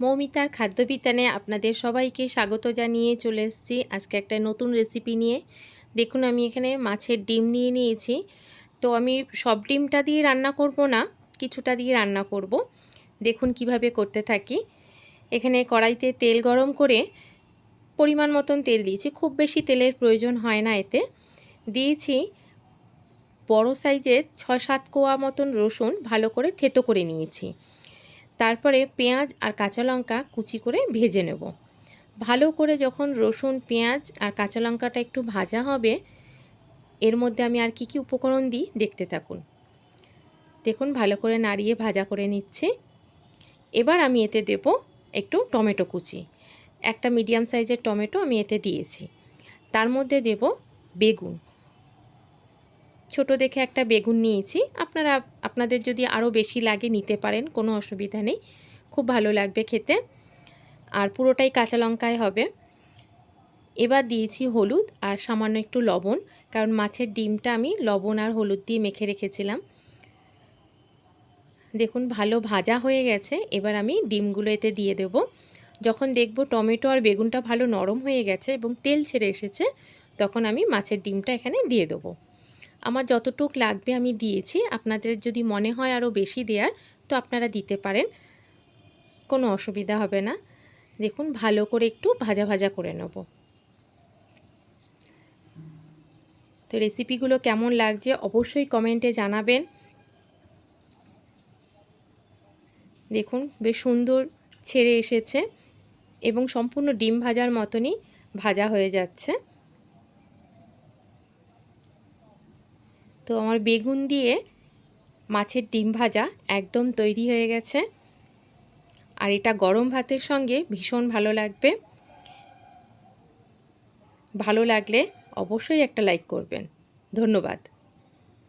মৌমিতার খাদ্য বিতানে আপনাদের সবাইকে স্বাগত জানিয়ে চলে এসেছি। আজকে একটা নতুন রেসিপি নিয়ে। দেখুন, আমি এখানে মাছের ডিম নিয়ে নিয়েছি। তো আমি সব ডিমটা দিয়ে রান্না করব না, কিছুটা দিয়ে রান্না করব। দেখুন, কীভাবে করতে থাকি। এখানে কড়াইতে তেল গরম করে পরিমাণ মতন তেল দিয়েছি। খুব বেশি তেলের প্রয়োজন হয় না এতে। দিয়েছি বড় সাইজের ছয় সাত কোয়া মতন রসুন ভালো করে থেতো করে নিয়েছি। তারপরে পেঁয়াজ আর কাঁচা লঙ্কা কুচি করে ভেজে নেব। ভালো করে যখন রসুন, পেঁয়াজ আর কাঁচা লঙ্কাটা একটু ভাজা হবে, এর মধ্যে আমি আর কি কি উপকরণ দিই দেখতে থাকুন। দেখুন, ভালো করে নাড়িয়ে ভাজা করে নিচ্ছি। এবার আমি এতে দেব একটু টমেটো কুচি। একটা মিডিয়াম সাইজের টমেটো আমি এতে দিয়েছি। তার মধ্যে দেব বেগুন। ছোট দেখে একটা বেগুন নিয়েছি। আপনারা, আপনাদের যদি আরও বেশি লাগে নিতে পারেন, কোনো অসুবিধা নেই। খুব ভালো লাগবে খেতে। আর পুরোটাই কাঁচা লঙ্কায় হবে। এবার দিয়েছি হলুদ আর সামান্য একটু লবণ, কারণ মাছের ডিমটা আমি লবণ আর হলুদ দিয়ে মেখে রেখেছিলাম। দেখুন, ভালো ভাজা হয়ে গেছে। এবার আমি ডিমগুলো এতে দিয়ে দেব। যখন দেখব টমেটো আর বেগুনটা ভালো নরম হয়ে গেছে এবং তেল ছেড়ে এসেছে, তখন আমি মাছের ডিমটা এখানে দিয়ে দেবো। আমার যতটুক লাগবে আমি দিয়েছি। আপনাদের যদি মনে হয় আরও বেশি দেওয়ার তো আপনারা দিতে পারেন। কোনো অসুবিধা হবে না। দেখুন, ভালো করে একটু ভাজা ভাজা করে নেব। তো রেসিপিগুলো কেমন লাগছে অবশ্যই কমেন্টে জানাবেন। দেখুন, বেশ সুন্দর ছেড়ে এসেছে এবং সম্পূর্ণ ডিম ভাজার মতনই ভাজা হয়ে যাচ্ছে। তো আমার বেগুন দিয়ে মাছের ডিম ভাজা একদম তৈরি হয়ে গেছে। আর এটা গরম ভাতের সঙ্গে ভীষণ ভালো লাগবে। ভালো লাগলে অবশ্যই একটা লাইক করবেন। ধন্যবাদ।